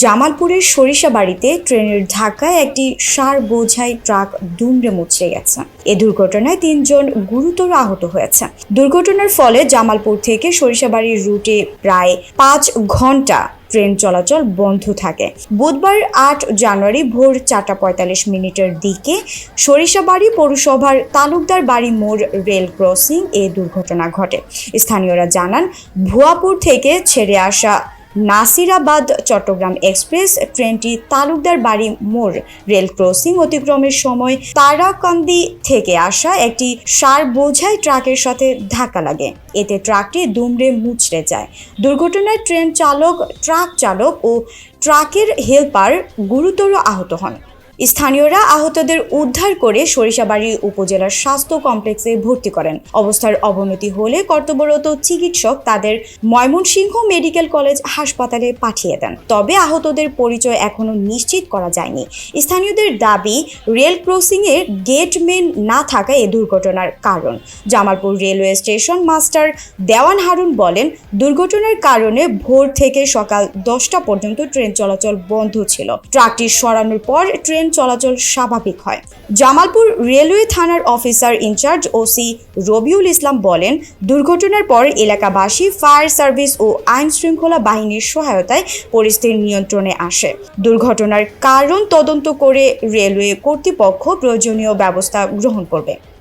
জামালপুরের সরিষাবাড়িতে ট্রেনের ধাক্কায় একটি সার বোঝাই ট্রাক দুমড়ে মুচড়ে গেছে। এ দুর্ঘটনায় তিনজন গুরুতর আহত হয়েছে। দুর্ঘটনার ফলে জামালপুর থেকে সরিষাবাড়ির রুটে প্রায় পাঁচ ঘণ্টা ট্রেন চলাচল বন্ধ থাকে। বুধবার আট জানুয়ারি ভোর চারটা পঁয়তাল্লিশ মিনিটের দিকে সরিষাবাড়ি পৌরসভার তালুকদার বাড়ি মোড় রেল ক্রসিং এ দুর্ঘটনা ঘটে। স্থানীয়রা জানান, ভুয়াপুর থেকে ছেড়ে আসা নাসিরাবাদ, চট্টগ্রাম এক্সপ্রেস, ট্রেনটি তালুকদার বাড়ি মোড়, রেল ক্রসিং অতিক্রমের সময় তারাকান্দি থেকে আসা একটি সার বোঝাই ট্রাকের সাথে ধাক্কা লাগে। এতে ট্রাকটি দুমড়ে মুচড়ে যায়। দুর্ঘটনায় ট্রেন চালক, ট্রাক চালক ও ট্রাকের হেলপার গুরুতর আহত হন। স্থানীয়রা আহতদের উদ্ধার করে সরিষাবাড়ি উপজেলার স্বাস্থ্য কমপ্লেক্সে ভর্তি করেন। অবস্থার অবনতি হলে কর্তব্যরত চিকিৎসক তাদের ময়মনসিংহ মেডিকেল কলেজ হাসপাতালে পাঠিয়ে দেন। তবে আহতদের পরিচয় এখনও নিশ্চিত করা যায়নি। স্থানীয়দের দাবি, রেল ক্রসিংয়ে গেটম্যান না থাকা এ দুর্ঘটনার কারণ। Jamalpur railway station master Dewan Harun বলেন, দুর্ঘটনার কারণে ভোর থেকে সকাল দশটা পর্যন্ত ট্রেন চলাচল বন্ধ ছিল। ট্রাকটি সরানোর পর ট্রেন চলাচল স্বাভাবিক হয়। জামালপুর রেলওয়ে থানার officer incharge OC Rabiul Islam বলেন, দুর্ঘটনার পর এলাকাবাসী, ফায়ার সার্ভিস ও আইন শৃঙ্খলা বাহিনীর সহায়তায় পরিস্থিতি নিয়ন্ত্রণে আসে। দুর্ঘটনার কারণ তদন্ত করে রেলওয়ে কর্তৃপক্ষ প্রয়োজনীয় ব্যবস্থা গ্রহণ করবে।